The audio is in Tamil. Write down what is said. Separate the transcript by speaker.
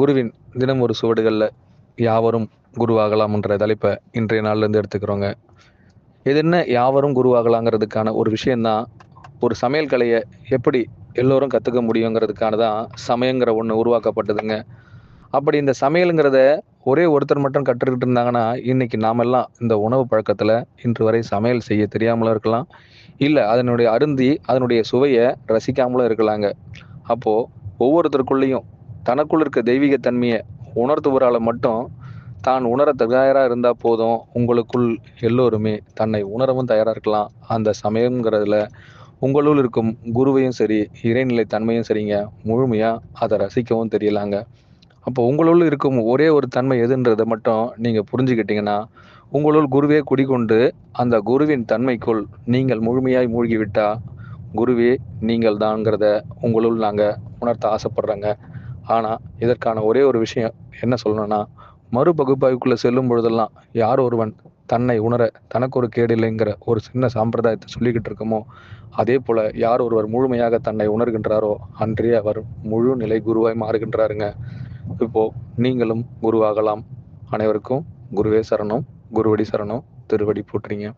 Speaker 1: குருவின் தினம் ஒரு சுவடுகளில் யாவரும் குருவாகலாம்ன்ற தலைப்பை இன்றைய நாள்லேருந்து எடுத்துக்கிறோங்க. இது என்ன யாவரும் குருவாகலாங்கிறதுக்கான ஒரு விஷயந்தான் ஒரு சமையல் கலையை எப்படி எல்லோரும் கற்றுக்க முடியுங்கிறதுக்கான தான் சமயங்கிற ஒன்று உருவாக்கப்பட்டதுங்க. அப்படி இந்த சமையலுங்கிறத ஒரே ஒருத்தர் மட்டும் கற்றுக்கிட்டு இருந்தாங்கன்னா இன்னைக்கு நாமெல்லாம் இந்த உணவு பழக்கத்தில் இன்று வரை சமையல் செய்ய தெரியாமலும் இருக்கலாம். இல்லை அதனுடைய அருந்தி அதனுடைய சுவையை ரசிக்காமலும் இருக்கலாங்க. அப்போது ஒவ்வொருத்தருக்குள்ளேயும் தனக்குள் இருக்க தெய்வீக தன்மையை உணர்த்துவரால் மட்டும் தான் உணர தயாராக இருந்தால் போதும். உங்களுக்குள் எல்லோருமே தன்னை உணரவும் தயாராக இருக்கலாம். அந்த சமயங்கிறதுல உங்களுள் இருக்கும் குருவையும் சரி இறைநிலை தன்மையும் சரிங்க. முழுமையாக அதை ரசிக்கவும் தெரியலாங்க. அப்போ உங்களுள் இருக்கும் ஒரே ஒரு தன்மை எதுன்றதை மட்டும் நீங்கள் புரிஞ்சுக்கிட்டீங்கன்னா உங்களுள் குருவே குடிகொண்டு அந்த குருவின் தன்மைக்குள் நீங்கள் முழுமையாய் மூழ்கிவிட்டால் குருவே நீங்கள் தான்ங்கிறத உங்களுள் நாங்கள் உணர்த்த ஆசைப்படுறோங்க. ஆனால் இதற்கான ஒரே ஒரு விஷயம் என்ன சொல்லணும்னா மறுபகுப்பாய்வுக்குள்ளே செல்லும் பொழுதெல்லாம் யார் ஒருவன் தன்னை உணர தனக்கு ஒரு கேடு இல்லைங்கிற ஒரு சின்ன சாம்பிரதாயத்தை சொல்லிக்கிட்டு இருக்கோமோ அதே போல் யார் ஒருவர் முழுமையாக தன்னை உணர்கின்றாரோ அன்றே அவர் முழு நிலை குருவாய் மாறுகின்றாருங்க. இப்போ நீங்களும் குருவாகலாம். அனைவருக்கும் குருவே சரணம் குருவடி சரணம் திருவடி போட்டுறீங்க